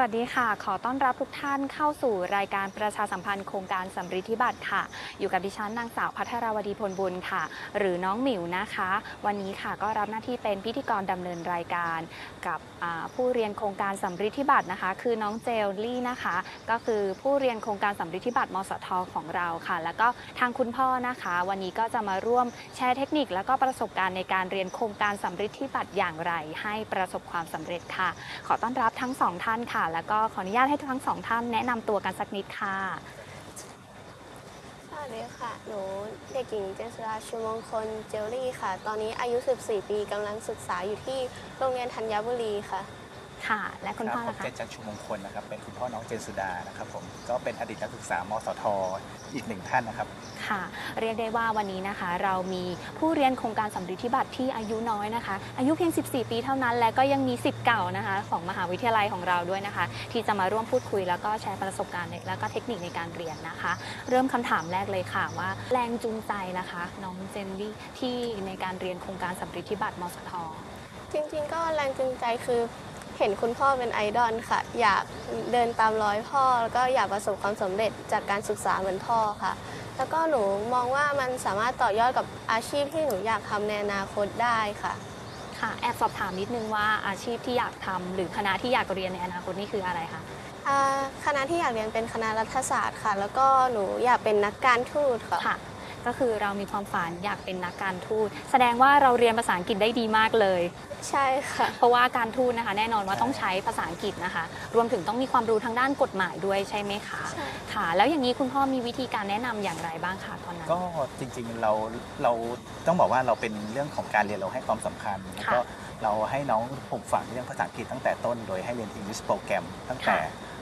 วัสดีค่ะ ขอต้อนรับทุกท่านเข้าสู่รายการประชาสัมพันธ์โครงการสำริดธิบัตรค่ะ อยู่กับดิฉันนางสาวพัทรวดีพลบุญค่ะ หรือน้องหมิวนะคะ วันนี้ค่ะก็รับหน้าที่เป็นพิธีกรดำเนินรายการ กับผู้เรียนโครงการสำริดธิบัตรนะคะ คือน้องเจลลี่นะคะ ก็คือผู้เรียนโครงการสำริดธิบัตรมสทของเราค่ะ แล้วก็ทางคุณพ่อนะคะ วันนี้ก็จะมาร่วมแชร์เทคนิค แล้วก็ประสบการณ์ในการเรียนโครงการสำริดธิบัตรอย่างไร ให้ประสบความสำเร็จค่ะ ขอต้อนรับทั้งสองท่านค่ะแล้วก็ขออนุญาตให้ทั้งสองท่านแนะนำตัวกันสักนิดค่ะ สวัสดีค่ะ หนูเด็กหญิงเจษราชูมงคลเจลลี่ค่ะ ตอนนี้อายุ 14 ปีกำลังศึกษาอยู่ที่โรงเรียนธัญบุรีค่ะ ค่ะ และคุณพ่อรับล่ะผมคะเจนจันทร์ชูมงคลนะครับ เป็นคุณพ่อน้องเจนสุดานะครับผม ก็เป็นอดีตนักศึกษามสท อีกหนึ่งท่านนะครับ ค่ะ เรียกได้ว่าวันนี้นะคะ เรามีผู้เรียนโครงการสำริดธิบัตรที่อายุน้อยนะคะ อายุเพียง 14 ปีเท่านั้น และก็ยังมีสิทธิ์เก่านะคะ ของมหาวิทยาลัยของเราด้วยนะคะ ที่จะมาร่วมพูดคุยแล้วก็แชร์ประสบการณ์แล้วก็เทคนิคในการเรียนนะคะ เริ่มคำถามแรกเลยค่ะว่า แรงจูงใจนะคะ น้องเจนลี่ที่ในการเรียนโครงการสำริดธิบัตรมสท จริงๆ ก็แรงจูงใจคือ เห็นคุณพ่อเป็นไอดอลค่ะ อยากเดินตามรอยพ่อ แล้วก็อยากประสบความสำเร็จจากการศึกษาเหมือนพ่อค่ะ แล้วก็หนูมองว่ามันสามารถต่อยอดกับอาชีพที่หนูอยากทำในอนาคตได้ค่ะค่ะแอบสอบถามนิดนึงว่าอาชีพที่อยากทำหรือคณะที่อยากเรียนในอนาคตนี่คืออะไรคะอ่าคณะที่อยากเรียนเป็นคณะรัฐศาสตร์ค่ะ แล้วก็หนูอยากเป็นนักการทูตค่ะค่ะ ก็คือเรามีความฝันอยากเป็นนักการทูตแสดงว่าเราเรียนภาษาอังกฤษได้ดีมากเลย ใช่ค่ะ เพราะว่าการทูตนะคะ แน่นอนว่าต้องใช้ภาษาอังกฤษนะคะ รวมถึงต้องมีความรู้ทางด้านกฎหมายด้วยใช่ไหมคะใช่ค่ะ แล้วอย่างนี้คุณพ่อมีวิธีการแนะนำอย่างไรบ้างคะตอนนั้น ก็จริงๆเราเราต้องบอกว่าเราเป็นเรื่องของการเรียนเราให้ความสำคัญแล้วก็เราให้น้องปลูกฝังเรื่องภาษาอังกฤษตั้งแต่ต้น โดยให้เรียน English Program ตั้งแต่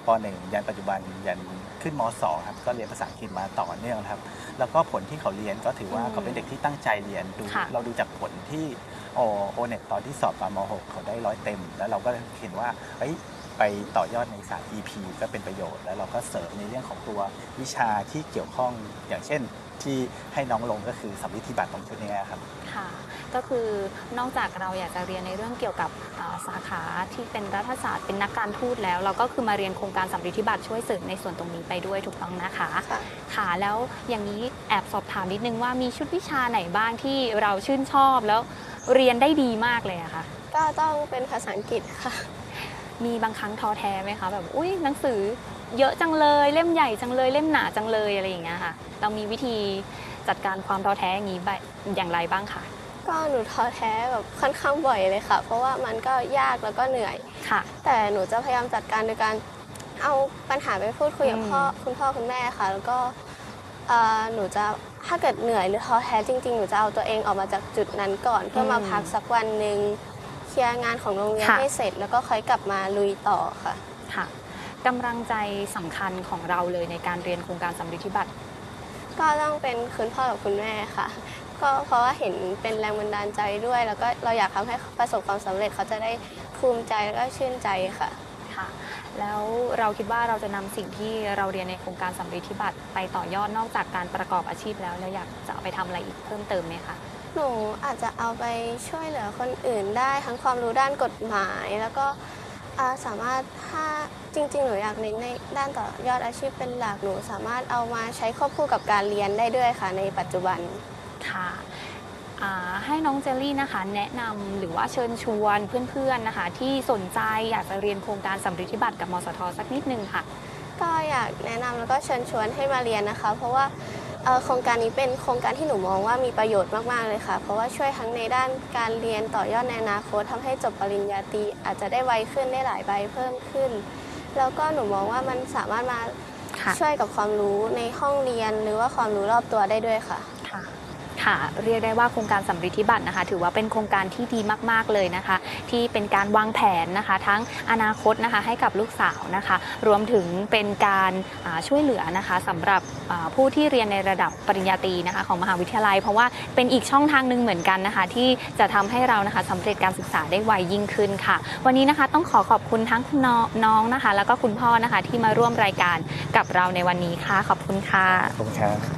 ป .1 ยันปัจจุบันยันขึ้นม .2 ครับก็เรียนภาษาอังกฤษมาต่อเนื่องครับ แล้วก็ผลที่เขาเรียนก็ถือว่าอืมเขาเป็นเด็กที่ตั้งใจเรียนดู ค่ะเราดูจากผลที่โอโอเน็ตตอนที่สอบตอนม .6 เขาได้ร้อยเต็ม แล้วเราก็เห็นว่าเฮ้ยไปต่อยอดในศาสตร์ EP ก็เป็นประโยชน์ แล้วเราก็เสริมในเรื่องของตัววิชาที่เกี่ยวข้องอย่างเช่น ที่ให้น้องลงก็คือสัมฤทธิบัตรตรงชุดเนี้ยครับ ค่ะ ก็คือนอกจากเราอยากจะเรียนในเรื่องเกี่ยวกับอ่าสาขาที่เป็นรัฐศาสตร์เป็นนักการทูตแล้ว เราก็คือมาเรียนโครงการสำริดธิบัตรช่วยเสริมในส่วนตรงนี้ไปด้วยถูกต้องนะคะค่ะค่ะแล้วอย่างนี้แอบสอบถามนิดนึงว่ามีชุดวิชาไหนบ้างที่เราชื่นชอบแล้วเรียนได้ดีมากเลยอะคะก็ต้องเป็นภาษาอังกฤษค่ะ มีบางครั้งท้อแท้ไหมคะแบบอุ้ยหนังสือ เยอะจังเลยเล่มใหญ่จังเลยเล่มหนาจังเลยอะไรอย่างเงี้ยค่ะ เรามีวิธีจัดการความท้อแท้อย่างนี้ไปอย่างไรบ้างคะก็หนูท้อแท้แบบค่อนข้างบ่อยเลยค่ะ เพราะว่ามันก็ยากแล้วก็เหนื่อยค่ะ แต่หนูจะพยายามจัดการโดยการเอาปัญหาไปพูดคุยกับอืมพ่อคุณพ่อคุณแม่ค่ะ แล้วก็เอ่อหนูจะถ้าเกิดเหนื่อยหรือท้อแท้จริง ๆ หนูจะเอาตัวเองออกมาจากจุดนั้นก่อนเพื่อมาพักสักวันหนึ่งเคลียร์งานของโรงเรียนให้เสร็จ แล้วก็ค่อยกลับมาลุยต่อค่ะค่ะ กำลังใจสำคัญของเราเลยในการเรียนโครงการสำริดธิบัตรก็ต้องเป็นคุณพ่อกับคุณแม่ค่ะ ก็เพราะว่าเห็นเป็นแรงบันดาลใจด้วย แล้วก็เราอยากทำให้ประสบความสำเร็จเขาจะได้ภูมิใจแล้วก็ชื่นใจค่ะค่ะ แล้วเราคิดว่าเราจะนำสิ่งที่เราเรียนในโครงการสำริดธิบัตรไปต่อยอดนอกจากการประกอบอาชีพแล้วเราอยากจะเอาไปทำอะไรอีกเพิ่มเติมไหมคะหนูอาจจะเอาไปช่วยเหลือคนอื่นได้ทั้งความรู้ด้านกฎหมายแล้วก็ อ่าสามารถถ้าจริง ๆ หนูอยากเน้นในด้านต่อยอดอาชีพเป็นหลักหนูสามารถเอามาใช้ควบคู่กับการเรียนได้ด้วยค่ะในปัจจุบัน ค่ะอ่าให้น้องเจลลี่นะคะ แนะนำหรือว่าเชิญชวนเพื่อนๆนะคะ ที่สนใจอยากจะเรียนโครงการสำริดธิบัตรกับมสทสักนิดนึงค่ะ ก็อยากแนะนำแล้วก็เชิญชวนให้มาเรียนนะคะ เพราะว่าเอ่อ โครงการนี้เป็นโครงการที่หนูมองว่ามีประโยชน์มาก ๆ เลยค่ะ เพราะว่าช่วยทั้งในด้านการเรียนต่อยอดในอนาคตทำให้จบปริญญาตรีอาจจะได้ไวขึ้นได้หลายใบเพิ่มขึ้น แล้วก็หนูมองว่ามันสามารถมาค่ะช่วยกับความรู้ในห้องเรียนหรือว่าความรู้รอบตัวได้ด้วยค่ะ ค่ะเรียกได้ว่าโครงการสำริดธิบัตรนะคะ ถือว่าเป็นโครงการที่ดีมาก ๆ เลยนะคะ ที่เป็นการวางแผนนะคะ ทั้งอนาคตนะคะให้กับลูกสาวนะคะ รวมถึงเป็นการช่วยเหลือนะคะสำหรับผู้ที่เรียนในระดับปริญญาตรีนะคะของมหาวิทยาลัย เพราะว่าเป็นอีกช่องทางหนึ่งเหมือนกันนะคะ ที่จะทำให้เรานะคะสำเร็จการศึกษาได้ไวยิ่งขึ้นค่ะ วันนี้นะคะต้องขอขอบคุณทั้งคุณน้องนะคะ แล้วก็คุณพ่อนะคะที่มาร่วมรายการกับเราในวันนี้ค่ะขอบคุณค่ะขอบคุณครับ